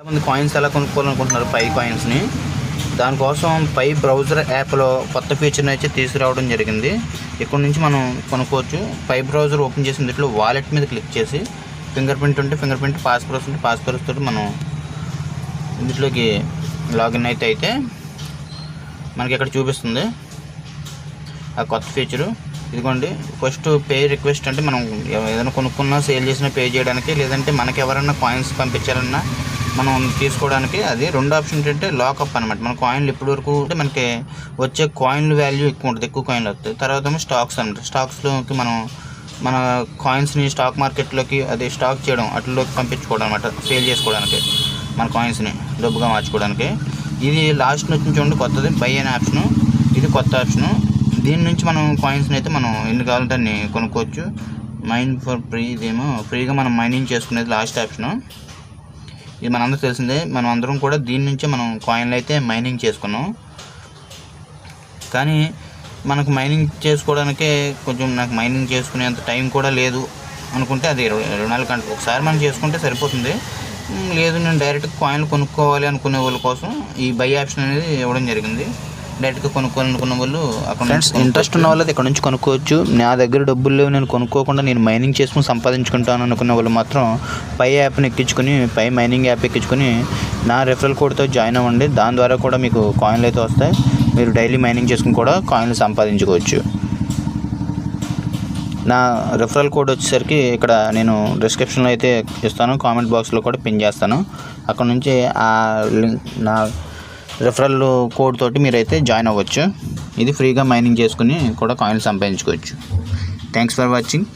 చాలామంది కాయిన్స్ ఎలా కొనుక్కోవాలనుకుంటున్నారు? పై కాయిన్స్ని దానికోసం పై బ్రౌజర్ యాప్లో కొత్త ఫీచర్ని అయితే తీసుకురావడం జరిగింది. ఇక్కడ నుంచి మనం కొనుక్కోవచ్చు. పై బ్రౌజర్ ఓపెన్ చేసిన దీంట్లో వాలెట్ మీద క్లిక్ చేసి ఫింగర్ ప్రింట్ ఉంటే ఫింగర్ ప్రింట్ పాస్పోర్ట్ ఉంటే పాస్పోర్ట్ తోటి మనం ఇందులోకి లాగిన్ అయితే అయితే మనకి ఇక్కడ చూపిస్తుంది. ఆ కొత్త ఫీచరు ఇదిగోండి ఫస్ట్ పే రిక్వెస్ట్ అంటే మనం ఏదైనా కొనుక్కున్నా సేల్ చేసినా పే చేయడానికి లేదంటే మనకి ఎవరైనా కాయిన్స్ పంపించాలన్నా మనం తీసుకోవడానికి అది రెండు ఆప్షన్ ఏంటంటే లాకప్ అనమాట మన కాయిన్లు ఇప్పటి వరకు అంటే మనకి వచ్చే కాయిన్లు వాల్యూ ఎక్కువ ఉంటుంది ఎక్కువ కాయిన్లు వస్తాయి. తర్వాత ఏమో స్టాక్స్ అనమాట స్టాక్స్లోకి మనం మన కాయిన్స్ని స్టాక్ మార్కెట్లోకి అది స్టాక్ చేయడం అట్లలోకి పంపించుకోవడం అనమాట సేల్ చేసుకోవడానికి మన కాయిన్స్ని డబ్బుగా మార్చుకోవడానికి. ఇది లాస్ట్ నుంచి చూడండి కొత్తది. బై అనే ఆప్షను ఇది కొత్త ఆప్షను దీని నుంచి మనం కాయిన్స్ని అయితే మనం ఎన్ని కావాలంటే కొనుక్కోవచ్చు. మైన్ ఫర్ ఫ్రీ ఇదేమో ఫ్రీగా మనం మైనింగ్ చేసుకునేది లాస్ట్ ఆప్షను ఇది మనందరూ తెలిసిందే. మనం అందరం కూడా దీని నుంచే మనం కాయిన్లు అయితే మైనింగ్ చేసుకున్నాం. కానీ మనకు మైనింగ్ చేసుకోవడానికే కొంచెం నాకు మైనింగ్ చేసుకునేంత టైం కూడా లేదు అనుకుంటే అది ఇరవై ఇరవై నాలుగు గంటలు. ఒకసారి మనం చేసుకుంటే సరిపోతుంది. లేదు నేను డైరెక్ట్ కాయిన్లు కొనుక్కోవాలి అనుకునే వాళ్ళ కోసం ఈ బై ఆప్షన్ అనేది ఇవ్వడం జరిగింది. డైరెక్ట్గా కొనుక్కోవాలనుకున్న వాళ్ళు అక్కడ ఫ్రెండ్స్ ఇంట్రెస్ట్ ఉన్న వాళ్ళు ఇక్కడ నుంచి కొనుక్కోవచ్చు. నా దగ్గర డబ్బులు లేవు నేను కొనుక్కోకుండా నేను మైనింగ్ చేసుకుని సంపాదించుకుంటాను అనుకున్న వాళ్ళు మాత్రం పై యాప్ని ఎక్కించుకొని పై మైనింగ్ యాప్ ఎక్కించుకొని నా రెఫరల్ కోడ్తో జాయిన్ అవ్వండి. దాని ద్వారా కూడా మీకు కాయిన్లు అయితే వస్తాయి. మీరు డైలీ మైనింగ్ చేసుకుని కూడా కాయిన్లు సంపాదించుకోవచ్చు. నా రెఫరల్ కోడ్ వచ్చేసరికి ఇక్కడ నేను డిస్క్రిప్షన్లో అయితే ఇస్తాను. కామెంట్ బాక్స్లో కూడా పిన్ చేస్తాను. అక్కడ నుంచి ఆ లింక్ నా రెఫరల్ కోడ్ తోటి మీరైతే జాయిన్ అవ్వచ్చు. ఇది ఫ్రీగా మైనింగ్ చేసుకుని కూడా కాయిన్స్ సంపాదించుకోవచ్చు. Thanks for watching